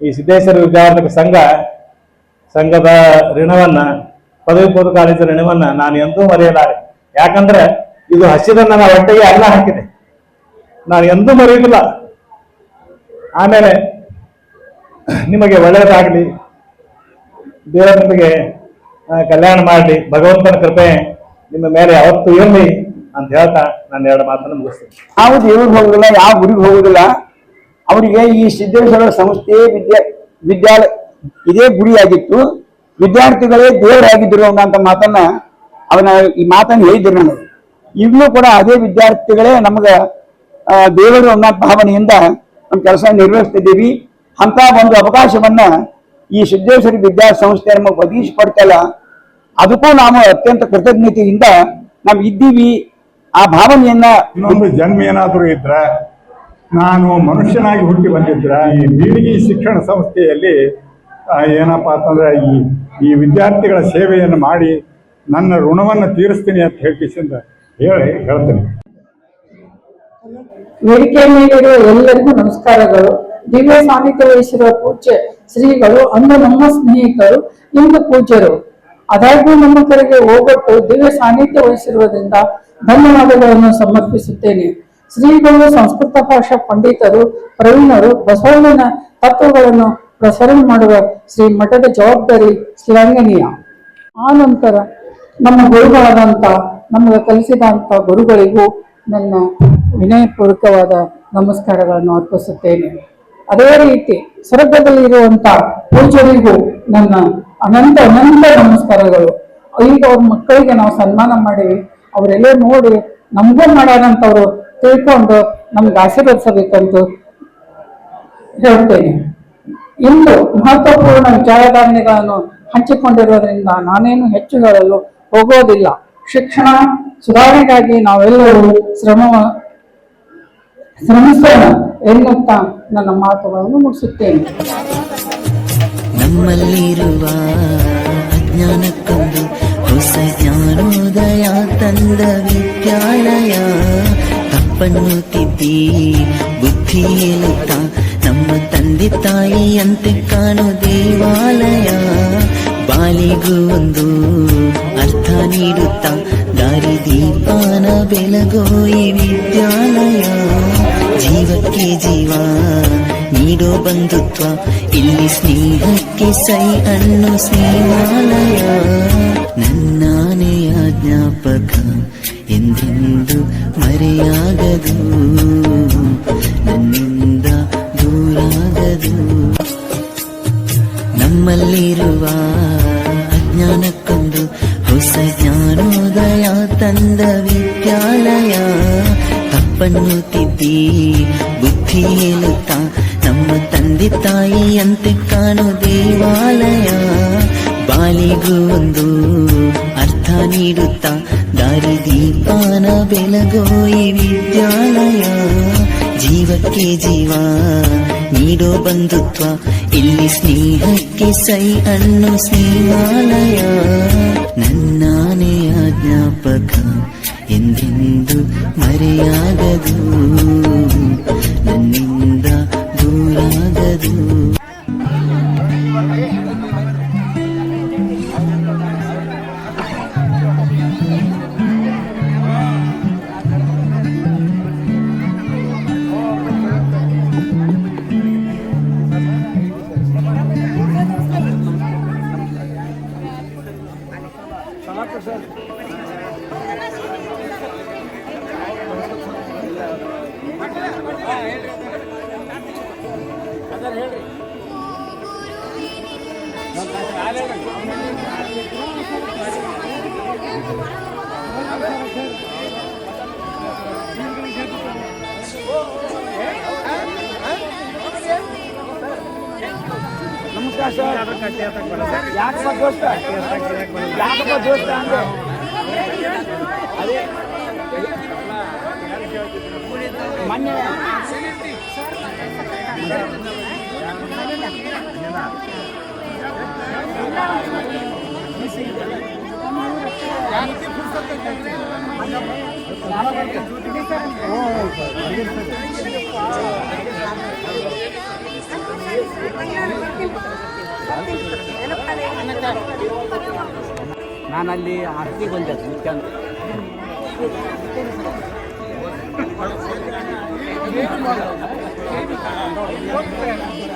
ಈ ಸಿದ್ದೇಶ್ವರ ವಿದ್ಯಾವರ್ಧಕ ಸಂಘ, ಸಂಘದ ಋಣವನ್ನ, ಪದವಿ ಪೂರ್ವ ಕಾಲೇಜಿನ ಋಣವನ್ನ ನಾನು ಎಂದೂ ಮರೆಯಲಾರೆ. ಯಾಕಂದ್ರೆ ಇದು ಹಸಿದ ನನ್ನ ಹೊಟ್ಟೆಗೆ ಅನ್ನ ಹಾಕಿದೆ. ನಾನು ಎಂದೂ ಮರೆಯುವುದಿಲ್ಲ. ಆಮೇಲೆ ನಿಮಗೆ ಒಳ್ಳೆಯದಾಗಲಿ ದೇವರ ಕಲ್ಯಾಣ ಮಾಡಲಿ, ಭಗವಂತನ ಕೃಪೆ ನಿಮ್ಮ ಮೇಲೆ ಯಾವತ್ತೂ ಇರಲಿ ಅಂತ ಹೇಳ್ತಾ ನಾನು ಎರಡು ಮಾತನ್ನು ಮುಗಿಸ್ತೀನಿ. ಯಾವ ದೇವ್ರಿಗೆ ಹೋಗುದಿಲ್ಲ, ಯಾವ ಗುರಿಗೆ ಹೋಗುದಿಲ್ಲ. ಅವರಿಗೆ ಈ ಸಿದ್ದೇಶ್ವರ ಸಂಸ್ಥೆ ವಿದ್ಯಾ ವಿದ್ಯಾಲಯ ಇದೇ ಗುರಿಯಾಗಿತ್ತು. ವಿದ್ಯಾರ್ಥಿಗಳೇ ದೇವರಾಗಿದ್ದರು ಅಂತ ಮಾತನ್ನ ಅವನ ಈ ಮಾತನ್ನ ಹೇಳಿದ್ರು ನನಗೆ. ಈಗಲೂ ಕೂಡ ಅದೇ ವಿದ್ಯಾರ್ಥಿಗಳೇ ನಮಗೆ ದೇವರು ಅನ್ನೋ ಭಾವನೆಯಿಂದ ನಮ್ಮ ಕೆಲಸ ನಿರ್ವಹಿಸ್ತಿದ್ದೀವಿ. ಅಂತ ಒಂದು ಅವಕಾಶವನ್ನ ಈ ಸಿದ್ದೇಶ್ವರಿ ವಿದ್ಯಾ ಸಂಸ್ಥೆ ನಮಗೆ ಒದಗಿಸಿಕೊಡ್ತಲ್ಲ ಅದಕ್ಕೂ ನಾವು ಅತ್ಯಂತ ಕೃತಜ್ಞತೆಯಿಂದ ನಾವು ಇದ್ದೀವಿ. ಆ ಭಾವನೆಯನ್ನ ಇನ್ನೊಂದು ಜನ್ಮ ಏನಾದರೂ ಇದ್ರೆ ನಾನು ಮನುಷ್ಯನಾಗಿ ಹುಟ್ಟಿ ಬಂದಿದ್ರೆ ಈ ಬೀಳಿಗೆ ಶಿಕ್ಷಣ ಸಂಸ್ಥೆಯಲ್ಲಿ ಏನಪ್ಪಾ ಅಂತಂದ್ರೆ ಈ ಈ ವಿದ್ಯಾರ್ಥಿಗಳ ಸೇವೆಯನ್ನು ಮಾಡಿ ನನ್ನ ಋಣವನ್ನು ತೀರಿಸ್ತೀನಿ ಅಂತ ಹೇಳ್ಕಿಸಿಂದ ಹೇಳಿ ಹೇಳ್ತೀನಿ. ವೇದಿಕೆ ಮೇಲಿರುವ ಎಲ್ಲರಿಗೂ ನಮಸ್ಕಾರಗಳು. ದಿವ್ಯ ವಹಿಸಿರುವ ಪೂಜ್ಯ ಶ್ರೀಗಳು, ಅಂದು ನಮ್ಮ ಸ್ನೇಹಿತರು, ಇಂದು ಪೂಜ್ಯರು. ಅದಾಗ್ಯೂ ನಮ್ಮ ಕಡೆಗೆ ಹೋಗೊಟ್ಟು ದಿವ್ಯ ಸಾನ್ನಿಧ್ಯ ವಹಿಸಿರುವುದರಿಂದ ಧನ್ಯವಾದಗಳನ್ನು ಸಮರ್ಪಿಸುತ್ತೇನೆ. ಶ್ರೀಗಳು ಸಂಸ್ಕೃತ ಭಾಷಾ ಪಂಡಿತರು, ಪ್ರವೀಣರು, ಬಸವಣ್ಣನ ತತ್ವಗಳನ್ನು ಪ್ರಸಾರ ಮಾಡುವ ಶ್ರೀ ಮಠದ ಜವಾಬ್ದಾರಿ ಶ್ಲಾಘನೀಯ ಆ ನಂತರ ನಮ್ಮ ಗುರುಗಳಾದಂಥ ನಮಗೆ ಕಲಿಸಿದಂಥ ಗುರುಗಳಿಗೂ ನನ್ನ ವಿನಯಪೂರ್ವಕವಾದ ನಮಸ್ಕಾರಗಳನ್ನು ಅರ್ಪಿಸುತ್ತೇನೆ. ಅದೇ ರೀತಿ ಸ್ವರ್ಗದಲ್ಲಿ ಇರುವಂತ ಪೂಜರಿಗೂ ನನ್ನ ಅನಂತ ಅನಂತ ನಮಸ್ಕಾರಗಳು. ಈಗ ಅವ್ರ ಮಕ್ಕಳಿಗೆ ನಾವು ಸನ್ಮಾನ ಮಾಡಿ ಅವರೆಲ್ಲ ನೋಡಿ, ನಮಗೂ ಮಾಡ್ಯಾರಂತವ್ರು ತಿಳ್ಕೊಂಡು ನಮ್ಗೆ ಆಶೀರ್ವದಿಸಬೇಕಂತ ಹೇಳ್ತೇನೆ. ಇಂದು ಮಹತ್ವಪೂರ್ಣ ವಿಚಾರಧಾರಣೆಗಳನ್ನು ಹಂಚಿಕೊಂಡಿರೋದ್ರಿಂದ ನಾನೇನು ಹೆಚ್ಚು ಹೇಳಲು ಹೋಗೋದಿಲ್ಲ. ಶಿಕ್ಷಣ ಸುಧಾರಣೆಗಾಗಿ ನಾವೆಲ್ಲರೂ ಶ್ರಮ, ಶ್ರಮಿಸೋಣ ಎನ್ನುತ್ತಾ ನನ್ನ ಮಾತುಗಳನ್ನು ಮುಗಿಸುತ್ತೇನೆ. ನಮ್ಮಲ್ಲಿರುವ ಅಜ್ಞಾನಕ್ಕೊಂದು ಹೊಸ ಜ್ಞಾನೋದಯ ತಂದ ವಿದ್ಯಾಲಯ. ತಪ್ಪನ್ನು ತಿದ್ದಿ ಬುದ್ಧಿ ಹೇಳುತ್ತಾ ನಮ್ಮ ತಂದೆ ತಾಯಿಯಂತೆ ಕಾಣೋ ದೇವಾಲಯ. ಬಾಲಿಗೂ ಒಂದು ಅರ್ಥ ನೀಡುತ್ತಾ. ದಾರಿ ದೀಪಾನ ಬೆಳಗೋ ಈ ವಿದ್ಯಾಲಯ. ಜೀವಕ್ಕೆ ಜೀವ ನೀಡೋ ಬಂಧುತ್ವ. ಇಲ್ಲಿ ಸ್ನೇಹಕ್ಕೆ ಸೈ ಅನ್ನೋ ಸ್ನೇಹಾಲಯ ನನ್ನಾನೆಯ ಜ್ಞಾಪಕ. ಜ್ಞಾನೋದಯ ತಂದ ವಿದ್ಯಾಲಯ. ತಪ್ಪನ್ನು ತಿದ್ದಿ, ಬುದ್ಧಿ ಹೇಳುತ್ತಾ ನಮ್ಮ ತಂದೆ ತಾಯಿಯಂತೆ ಕಾಣೋ ದೇವಾಲಯ. ಬಾಲಿಗೂ ಒಂದು ಅರ್ಥ ನೀಡುತ್ತಾ ದಾರಿ ದೀಪಾನ ಬೆಳಗೋ ಈ ವಿದ್ಯಾಲಯ. ಜೀವಕ್ಕೆ ಜೀವ ನೀಡೋ ಬಂಧುತ್ವ, ಇಲ್ಲಿ ಸ್ನೇಹಕ್ಕೆ ಸೈ ಅನ್ನೋ ಸ್ನೇಹಾಲಯ ನನ್ನಾನೆಯ ಜ್ಞಾಪಕ ಎಂದೆಂದು ಮರೆಯಾಗದು ನನ್ನಿಂದ ದೂರಾಗದು. ನಮಸ್ಕಾರ ಸರ್ ಯಾಕಪ್ಪ ದೋಸ್ತ ಯಾಕಪ್ಪ ದೋಸ್ತ ಅಂದ್ರೆ ಅದೇ ಮೊನ್ನೆ ನಾನಲ್ಲಿ ಆಸ್ತಿ ಬಂದೆ ಮುಖ್ಯಂತ Thank you.